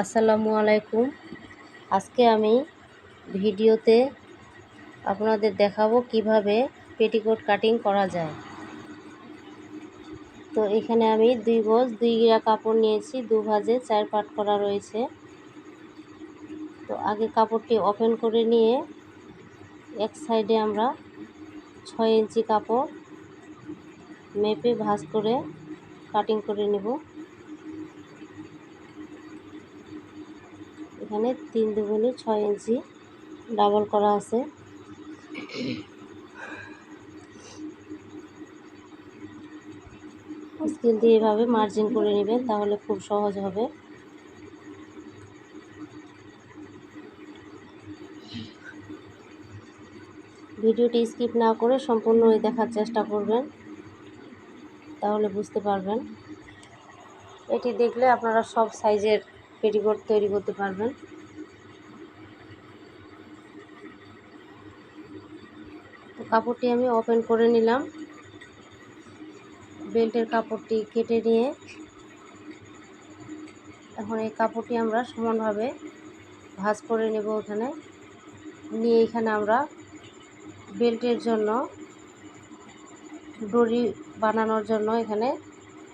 আসসালামু আলাইকুম। আজকে আমি ভিডিওতে আপনাদের দেখাবো কীভাবে পেটিকোট কাটিং করা যায়। তো এখানে আমি দুই গজ, দুই গিরা কাপড় নিয়েছি, দু ভাজে চার পাট করা রয়েছে। তো আগে কাপড়টি ওপেন করে নিয়ে এক সাইডে আমরা ছয় ইঞ্চি কাপড় মেপে ভাঁজ করে কাটিং করে নেব। এখানে তিন দুগুণে ছয় ইঞ্চি ডাবল করা আছে। স্কেল দিয়ে এভাবে মার্জিন করে নেবেন, তাহলে খুব সহজ হবে। ভিডিওটি স্কিপ না করে সম্পূর্ণ ওই দেখার চেষ্টা করবেন, তাহলে বুঝতে পারবেন। এটি দেখলে আপনারা সব সাইজের পেটিকোট তৈরি করতে পারবেন। কাপড়টি আমি ওপেন করে নিলাম। বেল্টের কাপড়টি কেটে নিয়ে এখন এই কাপড়টি আমরা সমানভাবে ভাজ করে নেব ওখানে নিয়ে এখানে আমরা বেল্টের জন্য দড়ি বানানোর জন্য এখানে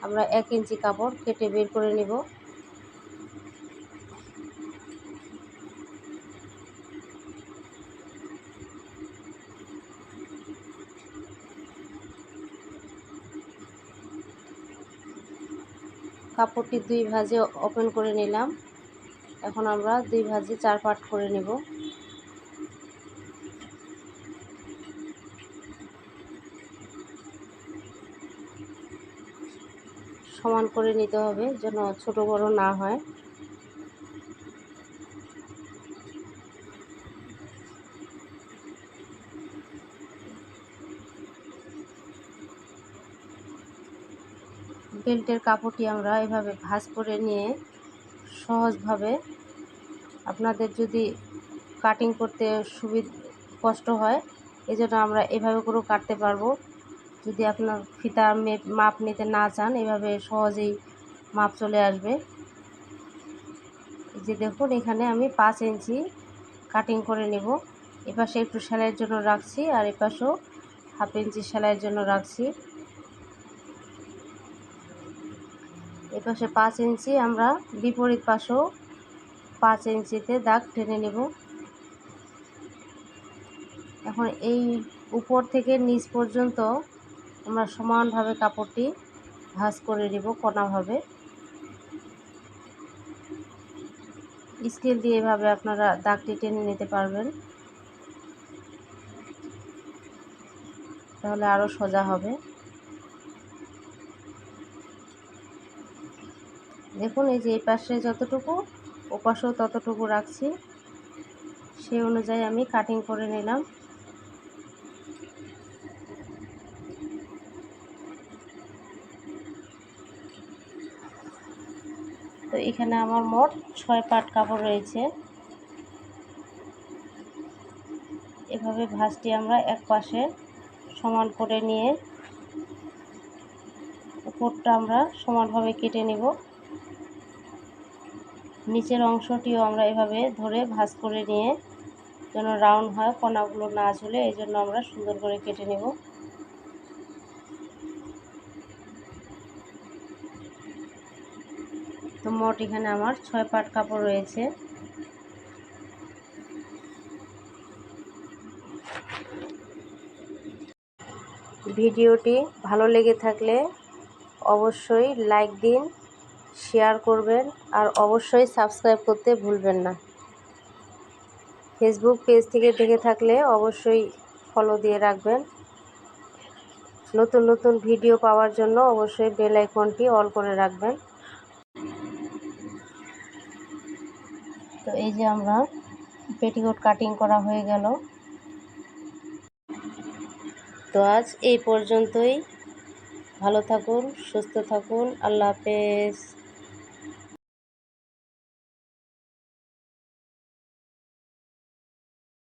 আমরা এক ইঞ্চি কাপড় কেটে বের করে নেব। কাপড়টি দুই ভাজে ওপেন করে নিলাম। এখন আমরা দুই ভাজে চার পাট করে নেব। সমান করে নিতে হবে যেন ছোট বড় না হয়। বেল্টের কাপড়টি আমরা এভাবে ভাঁজ করে নিয়ে সহজভাবে আপনাদের যদি কাটিং করতে সুবিধা, কষ্ট হয় এই জন্য আমরা এভাবে করেও কাটতে পারব। যদি আপনার ফিতা মাপ নিতে না চান, এভাবে সহজেই মাপ চলে আসবে। যে দেখুন, এখানে আমি পাঁচ ইঞ্চি কাটিং করে নেব। এপাশে একটু সেলাইয়ের জন্য রাখছি, আর এপাশেও হাফ ইঞ্চি সেলাইয়ের জন্য রাখছি। এপাশে পাঁচ ইঞ্চি আমরা বিপরীত পাশেও পাঁচ ইঞ্চিতে দাগ টেনে নেব। এখন এই উপর থেকে নিচ পর্যন্ত আমরা সমানভাবে কাপড়টি ভাঁজ করে নেব কোনাভাবে। স্কেল দিয়ে এভাবে আপনারা দাগটি টেনে নিতে পারবেন। তাহলে আরও সোজা হবে। দেখুন, এই যে এই পাশে যতটুকু ও পাশেও ততটুকু রাখছি। সেই অনুযায়ী আমি কাটিং করে নিলাম। তো এখানে আমার মোট ছয় পাট কাপড় রয়েছে। এভাবে ভাঁজটি আমরা এক পাশে সমান করে নিয়ে, উপরটা আমরা সমানভাবে কেটে নেব। নিচের অংশটিও আমরা এভাবে ধরে ভাঁজ করে নিয়ে যেন রাউন্ড হয়, কণাগুলো না ঝুলে, এই জন্য আমরা সুন্দর করে কেটে নেব। তো মোট এখানে আমার ছয় পাট কাপড় রয়েছে। ভিডিওটি ভালো লেগে থাকলে অবশ্যই লাইক দিন শেয়ার করবেন আর অবশ্যই সাবস্ক্রাইব করতে ভুলবেন না। ফেসবুক পেজ থেকে দেখে থাকলে অবশ্যই ফলো দিয়ে রাখবেন। নতুন নতুন ভিডিও পাওয়ার জন্য অবশ্যই বেল আইকনটি অল করে রাখবেন। তো এই যে আমরা পেটিকোট কাটিং করা হয়ে গেল। তো আজ এই পর্যন্তই। ভালো থাকুন, সুস্থ থাকুন। আল্লাহ হাফেজ।